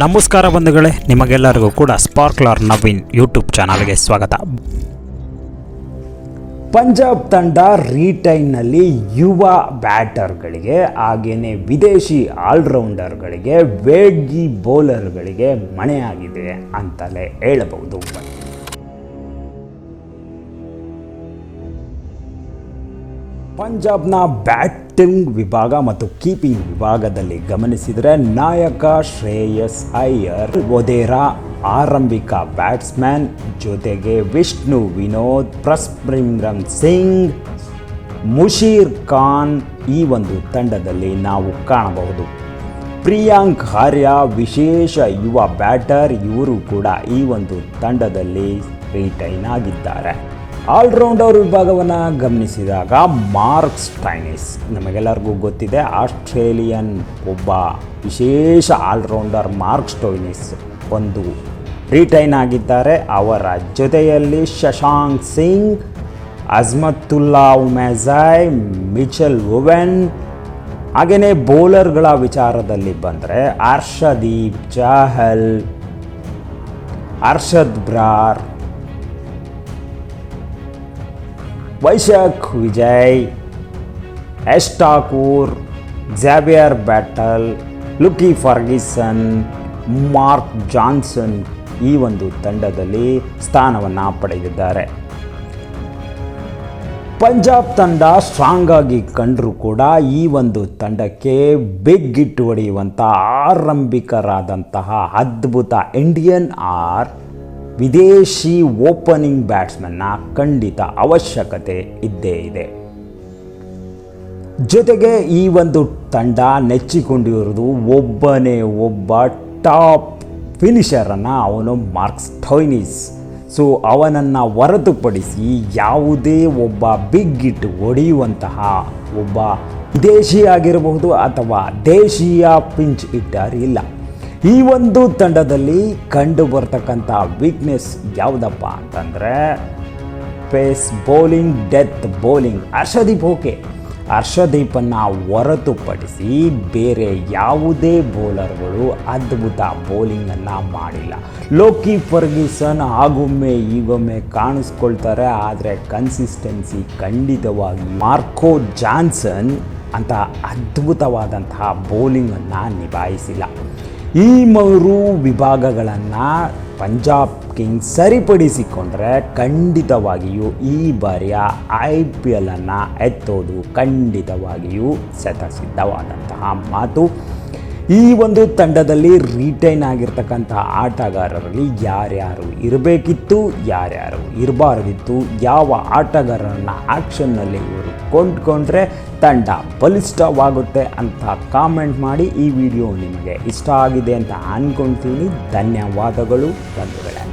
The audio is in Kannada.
ನಮಸ್ಕಾರ ಬಂಧುಗಳೇ, ನಿಮಗೆಲ್ಲರಿಗೂ ಕೂಡ ಸ್ಪಾರ್ಕ್ಲರ್ ನವೀನ್ ಯೂಟ್ಯೂಬ್ ಚಾನಲ್ಗೆ ಸ್ವಾಗತ. ಪಂಜಾಬ್ ತಂಡ ರೀಟೈನ್ನಲ್ಲಿ ಯುವ ಬ್ಯಾಟರ್ಗಳಿಗೆ ಹಾಗೆಯೇ ವಿದೇಶಿ ಆಲ್ರೌಂಡರ್ಗಳಿಗೆ, ವೇಗಿ ಬೌಲರ್ಗಳಿಗೆ ಮಣೆಯಾಗಿದೆ ಅಂತಲೇ ಹೇಳಬಹುದು. ಪಂಜಾಬ್ನ ಬ್ಯಾಟಿಂಗ್ ವಿಭಾಗ ಮತ್ತು ಕೀಪಿಂಗ್ ವಿಭಾಗದಲ್ಲಿ ಗಮನಿಸಿದರೆ ನಾಯಕ ಶ್ರೇಯಸ್ ಅಯ್ಯರ್. ಒದೇರಾ ಆರಂಭಿಕ ಬ್ಯಾಟ್ಸ್ಮನ್ ಜೊತೆಗೆ ವಿಷ್ಣು, ವಿನೋದ್ ಪ್ರಸ್ಪ್ರಿಂಗ್ರಮ್ ಸಿಂಗ್ ಮುಷೀರ್ ಖಾನ್ ಈ ಒಂದು ತಂಡದಲ್ಲಿ ನಾವು ಕಾಣಬಹುದು. ಪ್ರಿಯಾಂಕ್ ಆರ್ಯ ವಿಶೇಷ ಯುವ ಬ್ಯಾಟರ್, ಇವರು ಕೂಡ ಈ ಒಂದು ತಂಡದಲ್ಲಿ ರಿಟೈನ್ ಆಗಿದ್ದಾರೆ. ಆಲ್ರೌಂಡರ್ ವಿಭಾಗವನ್ನು ಗಮನಿಸಿದಾಗ ಮಾರ್ಕ್ ಸ್ಟೈನಿಸ್. ನಮಗೆಲ್ಲರಿಗೂ ಗೊತ್ತಿದೆ, ಆಸ್ಟ್ರೇಲಿಯನ್ ಒಬ್ಬ ವಿಶೇಷ ಆಲ್ರೌಂಡರ್ ಮಾರ್ಕ್ ಸ್ಟೋಯ್ನಿಸ್ ಒಂದು ರಿಟೈನ್ ಆಗಿದ್ದಾರೆ. ಅವರ ಜೊತೆಯಲ್ಲಿ ಶಶಾಂಕ್ ಸಿಂಗ್, ಅಜ್ಮತ್ತುಲ್ಲಾ ಉಮೆಜಾಯ್, ಮಿಚಲ್ ಓವೆನ್ ಹಾಗೆಯೇ ಬೌಲರ್ಗಳ ವಿಚಾರದಲ್ಲಿ ಬಂದರೆ Harshdeep Chahal Arshad Brar Vyshak, Vijay S Thakur ಜಾಬಿಯರ್ Bartlett, Lockie Ferguson Marco Jansen ಈ ಒಂದು ತಂಡದಲ್ಲಿ ಸ್ಥಾನವನ್ನು ಪಡೆದಿದ್ದಾರೆ. ಪಂಜಾಬ್ ತಂಡ ಸ್ಟ್ರಾಂಗ್ ಆಗಿ ಕಂಡರೂ ಕೂಡ ಈ ಒಂದು ತಂಡಕ್ಕೆ ಬಿಗ್ ಹೊಡೆಯುವಂಥ ಆರಂಭಿಕರಾದಂತಹ ಅದ್ಭುತ ಇಂಡಿಯನ್ ಆರ್ ವಿದೇಶಿ ಓಪನಿಂಗ್ ಬ್ಯಾಟ್ಸ್ಮನ್ನ ಖಂಡಿತ ಅವಶ್ಯಕತೆ ಇದ್ದೇ ಇದೆ. ಜೊತೆಗೆ ಈ ಒಂದು ತಂಡ ನೆಚ್ಚಿಕೊಂಡಿರುವುದು ಒಬ್ಬನೇ ಒಬ್ಬ ಟಾಪ್ ಫಿನಿಷರನ್ನು ಅವನು ಮಾರ್ಕ್ಸ್ ಟೊಯ್ನಿಸ್. ಸೊ, ಅವನನ್ನು ಹೊರತುಪಡಿಸಿ ಯಾವುದೇ ಒಬ್ಬ ಬಿಗ್ ಹಿಟ್ ಹೊಡೆಯುವಂತಹ ಒಬ್ಬ ವಿದೇಶಿ ಅಥವಾ ದೇಶೀಯ ಪಿಂಚ್ ಹಿಟ್ಟರ್ ಇಲ್ಲ. ಈ ಒಂದು ತಂಡದಲ್ಲಿ ಕಂಡು ಬರ್ತಕ್ಕಂಥ ವೀಕ್ನೆಸ್ ಯಾವುದಪ್ಪ ಅಂತಂದರೆ pace bowling death bowling Harshdeep okay. ಹರ್ಷದೀಪನ್ನು ಹೊರತುಪಡಿಸಿ ಬೇರೆ ಯಾವುದೇ ಬೌಲರ್ಗಳು ಅದ್ಭುತ ಬೌಲಿಂಗನ್ನು ಮಾಡಿಲ್ಲ. ಲೋಕಿ ಫರ್ಗ್ಯೂಸನ್ ಆಗೊಮ್ಮೆ ಈಗೊಮ್ಮೆ ಕಾಣಿಸ್ಕೊಳ್ತಾರೆ, ಆದರೆ ಕನ್ಸಿಸ್ಟೆನ್ಸಿ ಖಂಡಿತವಾಗಿ ಮಾರ್ಕೋ ಜಾನ್ಸನ್ ಅಂತ ಅದ್ಭುತವಾದಂತಹ ಬೌಲಿಂಗನ್ನು ನಿಭಾಯಿಸಿಲ್ಲ. ಈ ಮೂರು ವಿಭಾಗಗಳನ್ನು ಪಂಜಾಬ್ ಕಿಂಗ್ಸ್ ಸರಿಪಡಿಸಿಕೊಂಡ್ರೆ ಖಂಡಿತವಾಗಿಯೂ ಈ ಬಾರಿಯ ಐ ಪಿ ಎಲನ್ನು ಎತ್ತೋದು ಖಂಡಿತವಾಗಿಯೂ ಸತಸಿದ್ಧವಾದಂತಹ ಮಾತು. ಈ ಒಂದು ತಂಡದಲ್ಲಿ ರಿಟೈನ್ ಆಗಿರ್ತಕ್ಕಂಥ ಆಟಗಾರರಲ್ಲಿ ಯಾರ್ಯಾರು ಇರಬೇಕಿತ್ತು, ಯಾರ್ಯಾರು ಇರಬಾರ್ದಿತ್ತು, ಯಾವ ಆಟಗಾರರನ್ನು ಆಕ್ಷನ್ನಲ್ಲಿ ಇವರು ಕೊಂಡ್ಕೊಂಡ್ರೆ ತಂಡ ಬಲಿಷ್ಠವಾಗುತ್ತೆ ಅಂತ ಕಾಮೆಂಟ್ ಮಾಡಿ ಈ ವಿಡಿಯೋ ನಿಮಗೆ ಇಷ್ಟ ಆಗಿದೆ ಅಂತ ಅನ್ಕೊಂತೀನಿ. ಧನ್ಯವಾದಗಳು ಬಂಧುಗಳೇ.